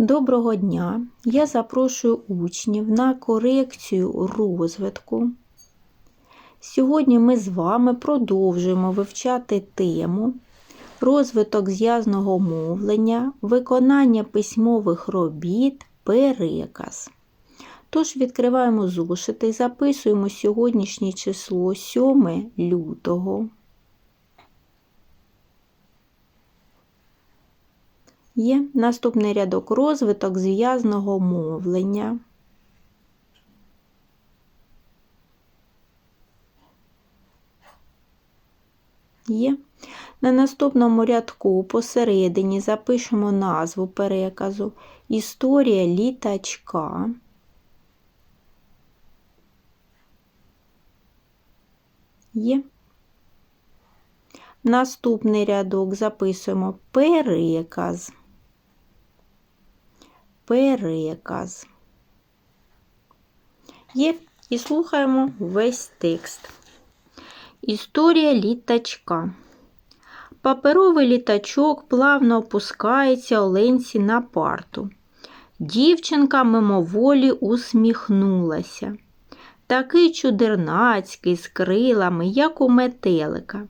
Доброго дня! Я запрошую учнів на корекцію розвитку. Сьогодні ми з вами продовжуємо вивчати тему розвиток зв'язного мовлення, виконання письмових робіт, переказ. Тож відкриваємо зошити і записуємо сьогоднішнє число 7 лютого. Є наступний рядок розвиток зв'язного мовлення. Є. На наступному рядку посередині запишемо назву переказу Історія літачка. Є. Наступний рядок записуємо переказ. Переказ. Є і слухаємо весь текст. Історія літачка. Паперовий літачок плавно опускається Оленці на парту. Дівчинка мимоволі усміхнулася. Такий чудернацький з крилами, як у метелика.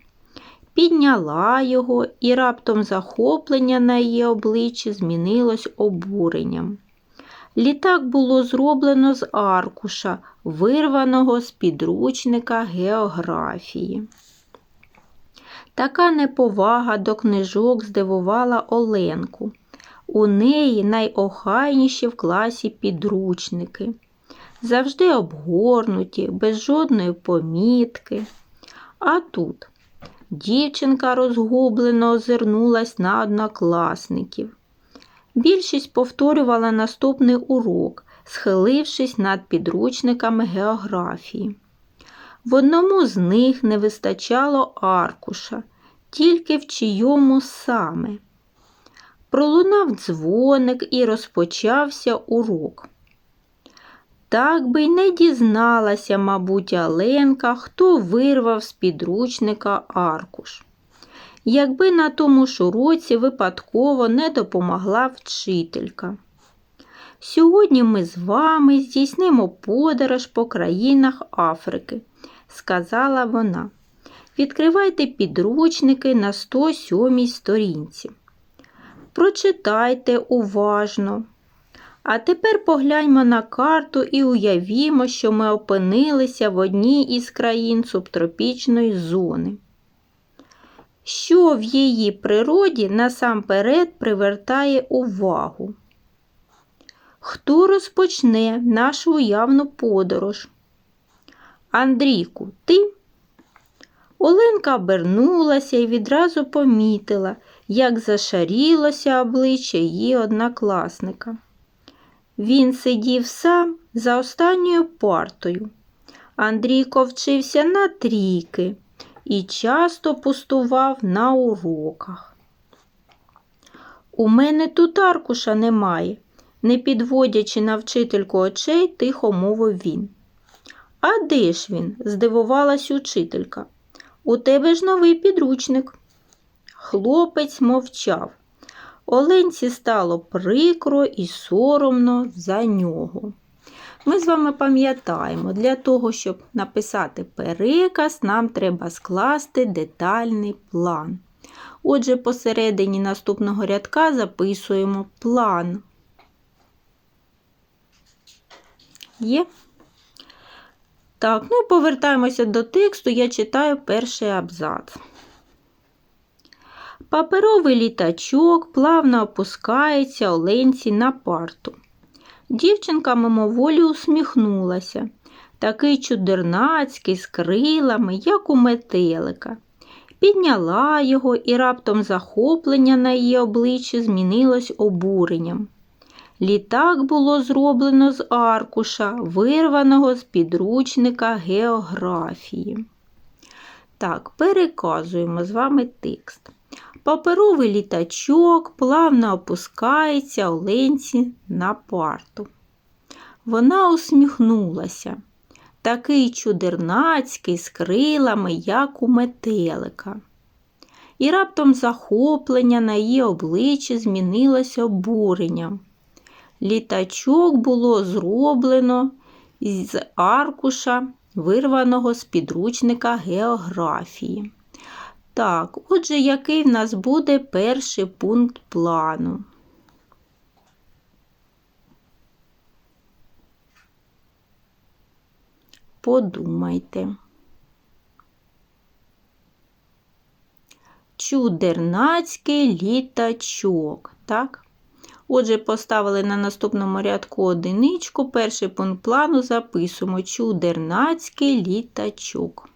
Підняла його, і раптом захоплення на її обличчі змінилось обуренням. Літак було зроблено з аркуша, вирваного з підручника географії. Така неповага до книжок здивувала Оленку. У неї найохайніші в класі підручники, завжди обгорнуті, без жодної помітки. А тут дівчинка розгублено озирнулась на однокласників. Більшість повторювала наступний урок, схилившись над підручниками географії. В одному з них не вистачало аркуша, тільки в чийому саме. Пролунав дзвоник і розпочався урок. Так би й не дізналася, мабуть, Аленка, хто вирвав з підручника аркуш. Якби на тому ж уроці випадково не допомогла вчителька. Сьогодні ми з вами здійснимо подорож по країнах Африки, сказала вона. Відкривайте підручники на 107 сторінці. Прочитайте уважно. А тепер погляньмо на карту і уявімо, що ми опинилися в одній із країн субтропічної зони. Що в її природі насамперед привертає увагу? Хто розпочне нашу уявну подорож? Андрійку, ти? Оленка обернулася і відразу помітила, як зашарілося обличчя її однокласника. Він сидів сам за останньою партою. Андрійко вчився на трійки і часто пустував на уроках. У мене тут аркуша немає, не підводячи на вчительку очей, тихо мовив він. А де ж він? здивувалась учителька. У тебе ж новий підручник. Хлопець мовчав. Оленці стало прикро і соромно за нього. Ми з вами пам'ятаємо, для того, щоб написати переказ, нам треба скласти детальний план. Отже, посередині наступного рядка записуємо план. Є. Так, ну і повертаємося до тексту, я читаю перший абзац. Паперовий літачок плавно опускається Оленці на парту. Дівчинка мимоволі усміхнулася, такий чудернацький з крилами, як у метелика. Підняла його і раптом захоплення на її обличчі змінилось обуренням. Літак було зроблено з аркуша, вирваного з підручника географії. Так, переказуємо з вами текст. Паперовий літачок плавно опускається Оленці на парту. Вона усміхнулася, такий чудернацький з крилами, як у метелика. І раптом захоплення на її обличчі змінилося обуренням. Літачок було зроблено з аркуша, вирваного з підручника географії. Так, отже, який в нас буде перший пункт плану? Подумайте. Чудернацький літачок, так? Отже, поставили на наступному рядку одиничку. Перший пункт плану записуємо чудернацький літачок.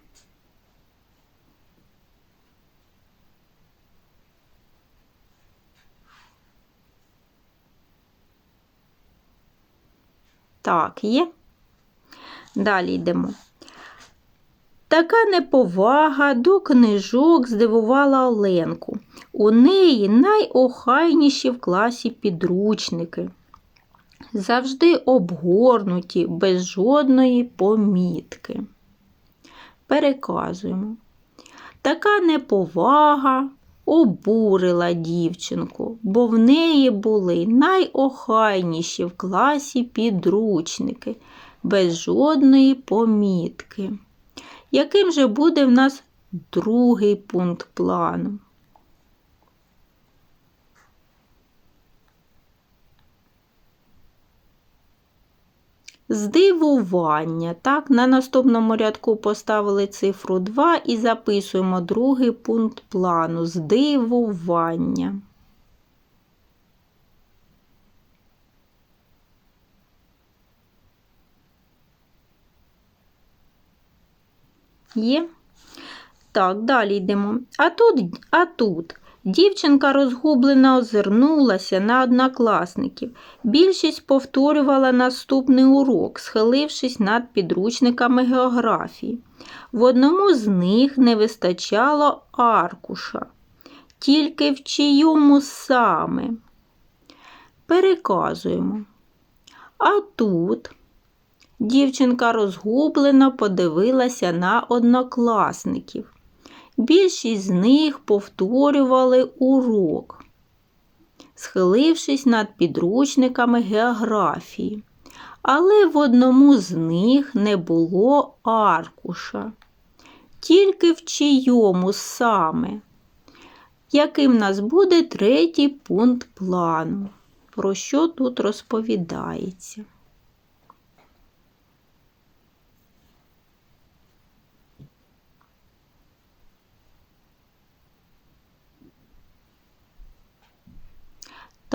Так, є. Далі йдемо. Така неповага до книжок здивувала Оленку. У неї найохайніші в класі підручники, завжди обгорнуті, без жодної помітки. Переказуємо. Така неповага обурила дівчинку, бо в неї були найохайніші в класі підручники, без жодної помітки. Яким же буде в нас другий пункт плану? Здивування. Так, на наступному рядку поставили цифру 2 і записуємо другий пункт плану здивування. Є? Так, далі йдемо. А тут, а тут дівчинка розгублено озирнулася на однокласників. Більшість повторювала наступний урок, схилившись над підручниками географії. В одному з них не вистачало аркуша, тільки в чийому саме. Переказуємо. А тут Дівчинка розгублено подивилася на однокласників. Більшість з них повторювали урок, схилившись над підручниками географії. Але в одному з них не було аркуша, тільки в чийому саме, яким нас буде третій пункт плану, про що тут розповідається.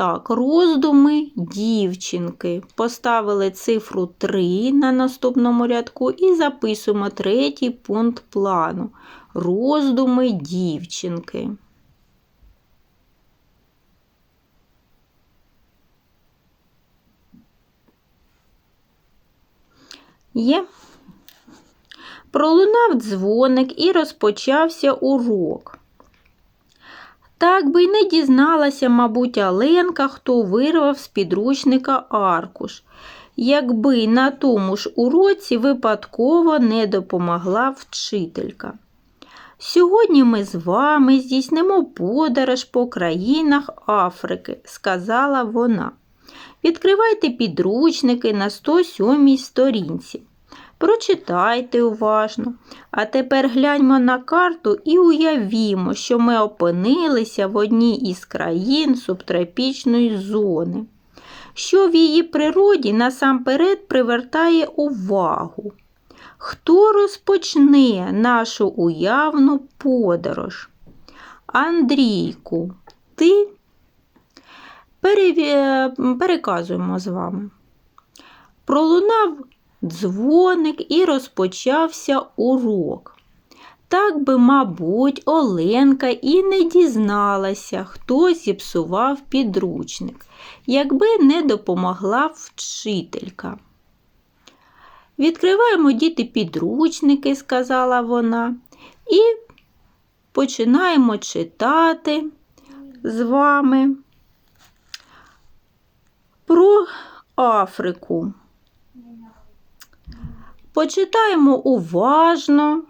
Так, роздуми дівчинки. Поставили цифру 3 на наступному рядку і записуємо третій пункт плану. Роздуми дівчинки. Є. Пролунав дзвоник і розпочався урок. Так би й не дізналася, мабуть, Аленка, хто вирвав з підручника аркуш, якби на тому ж уроці випадково не допомогла вчителька. Сьогодні ми з вами здійснимо подорож по країнах Африки, сказала вона. Відкривайте підручники на 107 сторінці. Прочитайте уважно. А тепер гляньмо на карту і уявімо, що ми опинилися в одній із країн субтропічної зони, що в її природі насамперед привертає увагу. Хто розпочне нашу уявну подорож? Андрійку, ти переказуємо з вами. Пролунав дзвоник і розпочався урок. Так би, мабуть, Оленка і не дізналася, хто зіпсував підручник, якби не допомогла вчителька. Відкриваємо діти підручники, сказала вона, і починаємо читати з вами про Африку. Почитаємо уважно,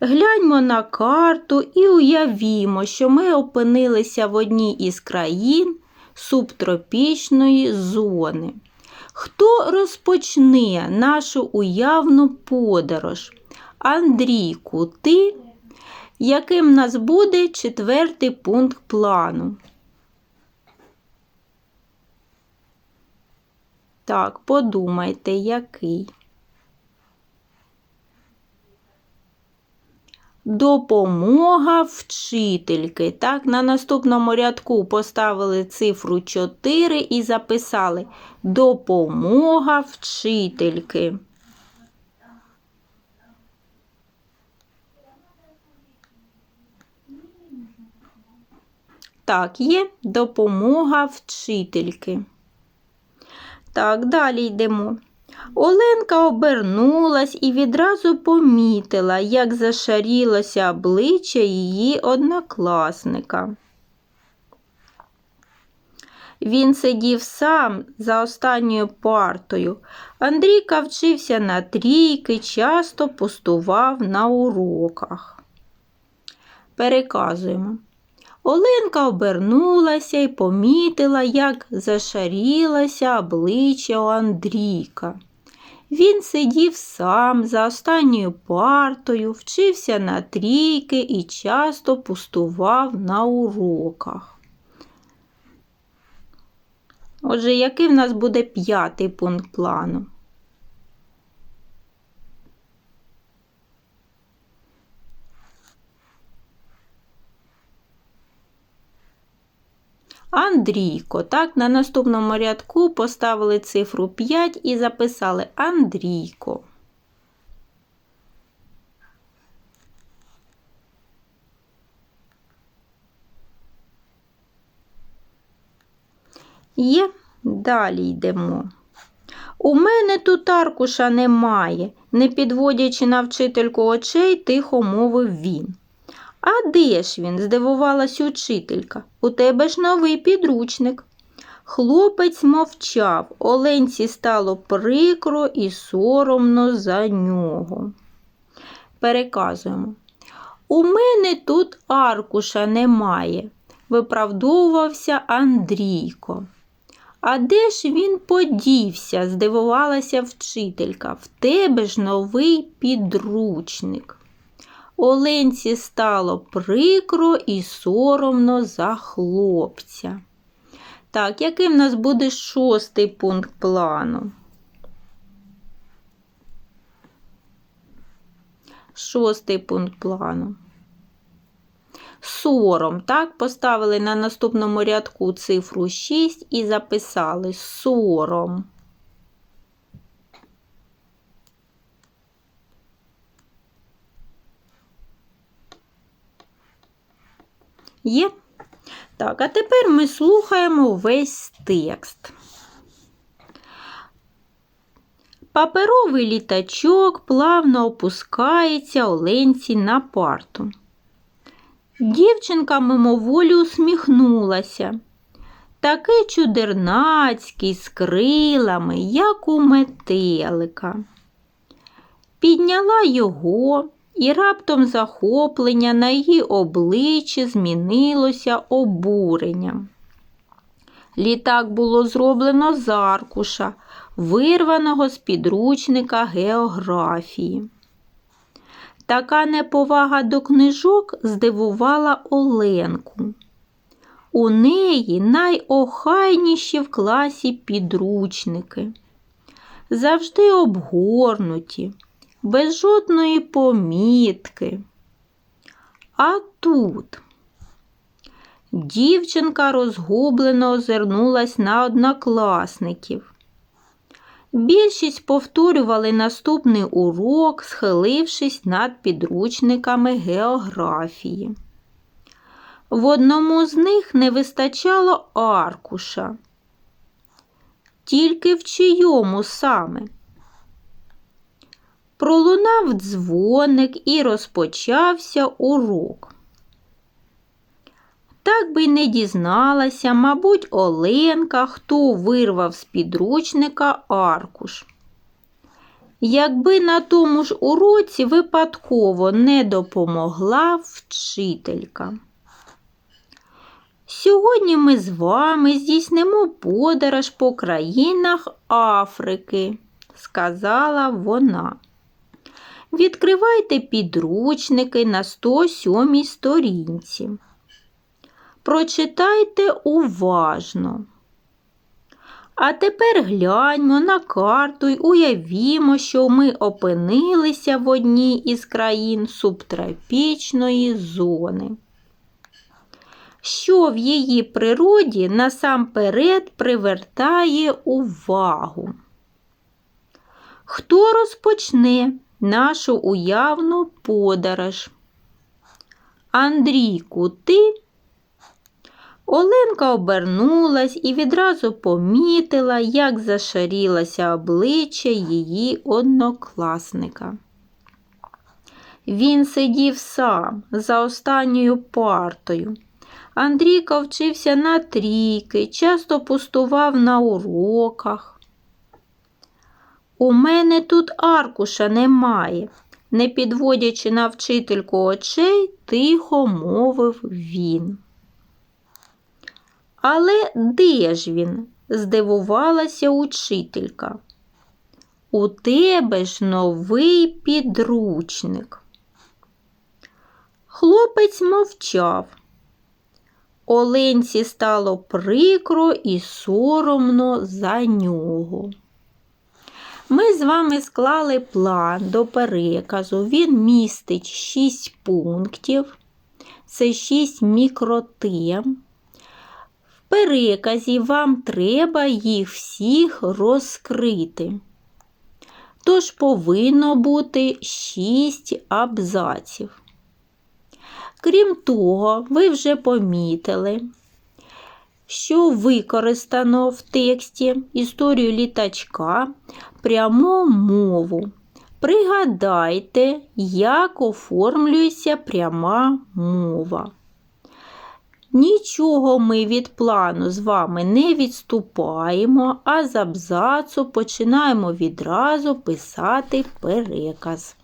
гляньмо на карту і уявімо, що ми опинилися в одній із країн субтропічної зони. Хто розпочне нашу уявну подорож? Андрійку, ти? Яким нас буде четвертий пункт плану? Так, подумайте, який. Допомога вчительки. Так, на наступному рядку поставили цифру 4 і записали Допомога вчительки. Так, є допомога вчительки. Так, далі йдемо. Оленка обернулась і відразу помітила, як зашарілося обличчя її однокласника. Він сидів сам за останньою партою. Андрійка вчився на трійки, часто пустував на уроках. Переказуємо. Оленка обернулася і помітила, як зашарілося обличчя у Андрійка. Він сидів сам за останньою партою, вчився на трійки і часто пустував на уроках. Отже, який в нас буде п'ятий пункт плану? Андрійко. Так, на наступному рядку поставили цифру 5 і записали Андрійко. Є, далі йдемо. У мене тут аркуша немає, не підводячи на вчительку очей, тихо мовив він. А де ж він? здивувалась учителька. У тебе ж новий підручник. Хлопець мовчав, Оленці стало прикро і соромно за нього. Переказуємо. У мене тут аркуша немає, виправдовувався Андрійко. А де ж він подівся? здивувалася вчителька. В тебе ж новий підручник. Оленці стало прикро і соромно за хлопця. Так, який в нас буде шостий пункт плану? Шостий пункт плану. Сором. Так, поставили на наступному рядку цифру 6 і записали сором. Є? Так, а тепер ми слухаємо весь текст. Паперовий літачок плавно опускається Оленці на парту. Дівчинка мимоволі усміхнулася. Такий чудернацький з крилами, як у метелика. Підняла його і раптом захоплення на її обличчі змінилося обуренням. Літак було зроблено з аркуша, вирваного з підручника географії. Така неповага до книжок здивувала Оленку. У неї найохайніші в класі підручники, завжди обгорнуті, без жодної помітки. А тут дівчинка розгублено озирнулась на однокласників. Більшість повторювали наступний урок, схилившись над підручниками географії. В одному з них не вистачало аркуша. Тільки в чийому саме. Пролунав дзвоник і розпочався урок. Так би й не дізналася, мабуть, Оленка, хто вирвав з підручника аркуш. Якби на тому ж уроці випадково не допомогла вчителька. Сьогодні ми з вами здійснимо подорож по країнах Африки, сказала вона. Відкривайте підручники на 107 сторінці. Прочитайте уважно. А тепер гляньмо на карту й уявімо, що ми опинилися в одній із країн субтропічної зони. Що в її природі насамперед привертає увагу? Хто розпочне нашу уявну подорож? Андрійку, ти? Оленка обернулась і відразу помітила, як зашарілося обличчя її однокласника. Він сидів сам за останньою партою. Андрійка вчився на трійки, часто пустував на уроках. У мене тут аркуша немає, не підводячи на вчительку очей, тихо мовив він. Але де ж він? здивувалася учителька. У тебе ж новий підручник. Хлопець мовчав. Оленці стало прикро і соромно за нього. Ми з вами склали план до переказу. Він містить 6 пунктів, це 6 мікротем. В переказі вам треба їх всіх розкрити. Тож повинно бути 6 абзаців. Крім того, ви вже помітили, що використано в тексті історію літачка пряму мову. Пригадайте, як оформлюється пряма мова. Нічого ми від плану з вами не відступаємо, а з абзацу починаємо відразу писати переказ.